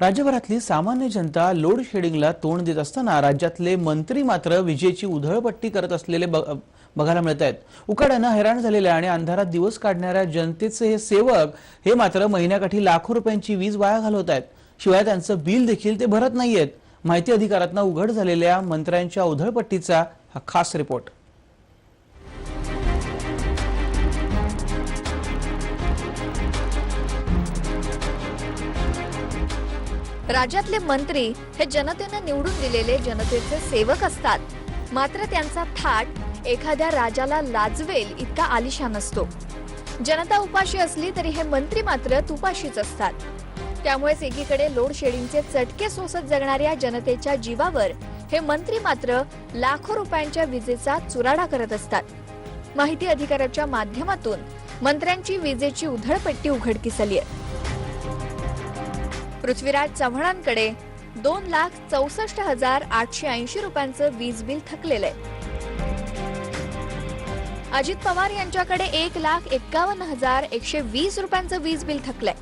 राज्यभरातली सामान्य जनता लोड शेडिंगला तोंड देत असताना राज्यातले मंत्री मात्र विजेची उधळपट्टी करत असलेले बघायला मिळत आहेत. उकाड्यानं हैराण झालेल्या आणि अंधारात दिवस काढणाऱ्या जनतेचे हे सेवक हे मात्र महिन्याकाठी लाखो रुपयांची वीज वाया घालवत आहेत. शिवाय त्यांचं बिल देखील ते भरत नाहीयेत. माहिती अधिकारातनं उघड झालेल्या मंत्र्यांच्या उधळपट्टीचा हा खास रिपोर्ट राज्यातले मंत्री हे जनतेनं निवडून दिलेले जनतेचे सेवक असतात. मात्र त्यांचा थाट एखाद्या राजाला लाजवेल इतका आलिशान असतो. जनता उपाशी असली तरी हे मंत्री मात्र तुपाशीच असतात. त्यामुळेच एकीकडे लोड शेडिंगचे चटके सोसत जगणाऱ्या जनतेच्या जीवावर हे मंत्री मात्र लाखो रुपयांच्या विजेचा चुराडा करत असतात. माहिती अधिकाराच्या माध्यमातून मंत्र्यांची विजेची उधळपट्टी उघडकीस आली आहे. पृथ्वीराज चव्हाणांकडे दोन लाख चौसष्ट हजार आठशे ऐंशी रुपयांचं वीज बिल थकलेलं आहे अजित पवार यांच्याकडे एक लाख एक्कावन्न हजार एकशे वीस रुपयांचं वीज बिल थकलंय.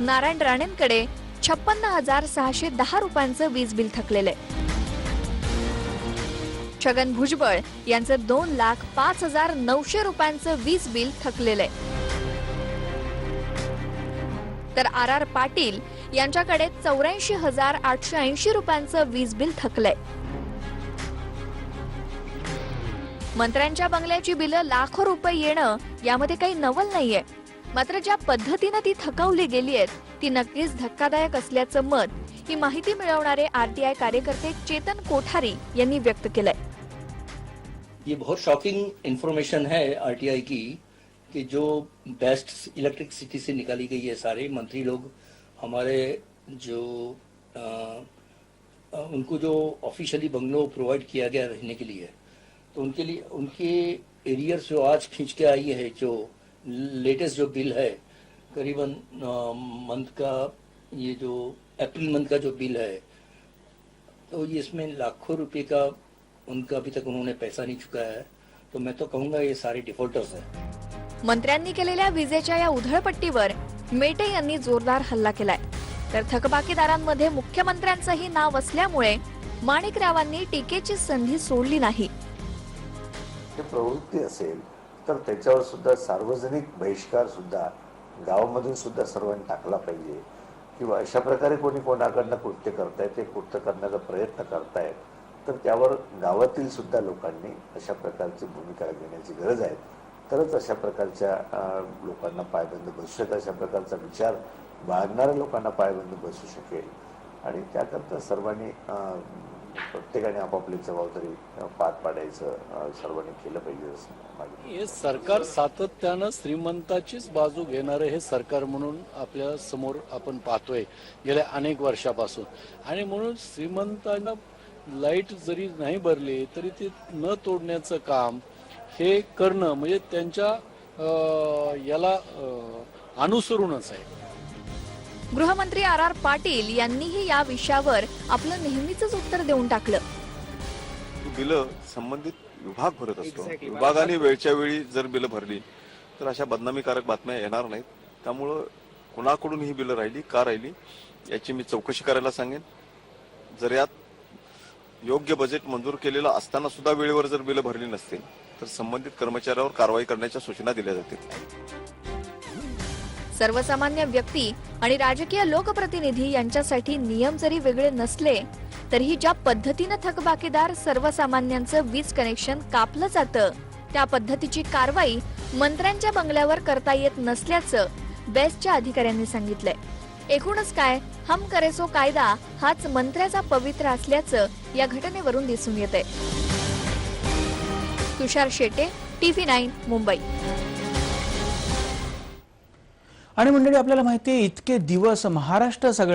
नारायण राणेंकडे छप्पन्न हजार सहाशे दहा रुपयांचं वीज बिल थकलेलं आहे छगन भुजबळ यांचं दोन लाख पाच हजार नऊशे रुपयांचं वीज बिल थकलेलं आहे तर आर आर पाटील यांच्याकडे चौऱ्याऐंशी हजार आठशे ऐंशी रुपयांचं वीज बिल थकलंय. मंत्र्यांच्या बंगल्याची बिलं लाखो रुपये येणं यामध्ये काही नवल नाहीये. मात्र ज्या पद्धतीनं ती थकवली गेली आहेत ती नक्कीच धक्कादायक असल्याचं मत ही माहिती मिळवणारे आरटीआय कार्यकर्ते चेतन कोठारी यांनी व्यक्त केलंय. ये बहुत शॉकिंग इन्फॉर्मेशन है आरटीआई की. कि जो बेस्ट इलेक्ट्रिक सिटी से निकाली गई है सारे मंत्री लोग हमारे जो अ, उनको जो ऑफिशियली बंगलो प्रोवाइड किया गया रहने के लिए तो उनके लिए उनके एरियर जो आज खींच के आई है जो लेटेस्ट जो बिल है करीबन मंथ का ये जो अप्रैल मंथ का जो बिल है तो ये इसमें लाखों रुपए का उनका अभी तक उन्होंने पैसा नहीं चुकाया है तो मैं तो कहूँगा ये सारे डिफॉल्टर्स हैं। मंत्र्यांनी केलेल्या विजेच्या या उधळपट्टीवर मेटे यांनी जोरदार हल्ला केलाय. तर थकबाकीदारांमध्ये मुख्यमंत्र्यांचंही नाव असल्यामुळे माणिकरावांनी टीकेची संधी सोडली नाही. प्रवृत्ती असेल तर त्याच्यावर सुद्धा सार्वजनिक बहिष्कार सुद्धा गावामधून सुद्धा सर्वांनी टाकला पाहिजे. किंवा अशा प्रकारे कोणी कोणाकडनं कृत्य करतायत ते कृत्य करण्याचा प्रयत्न करतायत तर त्यावर गावातील सुद्धा लोकांनी अशा प्रकारची भूमिका घेण्याची गरज आहे. तरच अशा प्रकारच्या लोकांना पायबंद बसू शकेल अशा प्रकारचा विचार बाळगणाऱ्या लोकांना पायबंद बसू शकेल. आणि त्याकरता सर्वांनी प्रत्येकाने आपापली जबाबदारी पार पाडायचं सर्वांनी केलं पाहिजे हे सरकार सातत्यानं श्रीमंताचीच बाजू घेणारं हे सरकार म्हणून आपल्यासमोर आपण पाहतोय गेल्या अनेक वर्षापासून. आणि म्हणून श्रीमंतांना लाइट जरी नाही भरली तरी ते न तोडण्याचं काम हे करणं म्हणजे त्यांच्या याला अनुसरूनच आहे. गृहमंत्री आर आर पाटील यांनीही या विषयावर आपलं नेहमीच उत्तर देऊन टाकलं. बिलं संबंधित विभाग भरत असतो. विभागाने वेळच्या वेळी जर बिलं भरली तर अशा बदनामीकारक बातम्या येणार नाहीत. त्यामुळं कुणाकडून ही बिलं राहिली का राहिली याची मी चौकशी करायला सांगेन. जर यात योग्य बजेट मंजूर केलेलं असताना सुद्धा वेळेवर जर बिलं भरली नसतील तर संबंधित कर्मचाऱ्यावर कारवाई करण्याच्या सूचना दिल्या जातील. सर्वसामान्य व्यक्ती आणि राजकीय लोकप्रतिनिधी यांच्यासाठी नियम जरी वेगळे नसले तरीही ज्या पद्धतीनं थकबाकीदार सर्वसामान्यांचं वीज कनेक्शन कापलं जातं त्या पद्धतीची कारवाई मंत्र्यांच्या बंगल्यावर करता येत नसल्याचं बेस्टच्या अधिकाऱ्यांनी सांगितलंय. एकूणच काय? हम करेसो कायदा हाच मंत्र्याचा पवित्र असल्याचं या घटनेवरून दिसून येतंय तुषार शेटे टीव्ही नाईन मुंबई. आणि मंडळी आपल्याला माहिती इतके दिवस महाराष्ट्र सगळं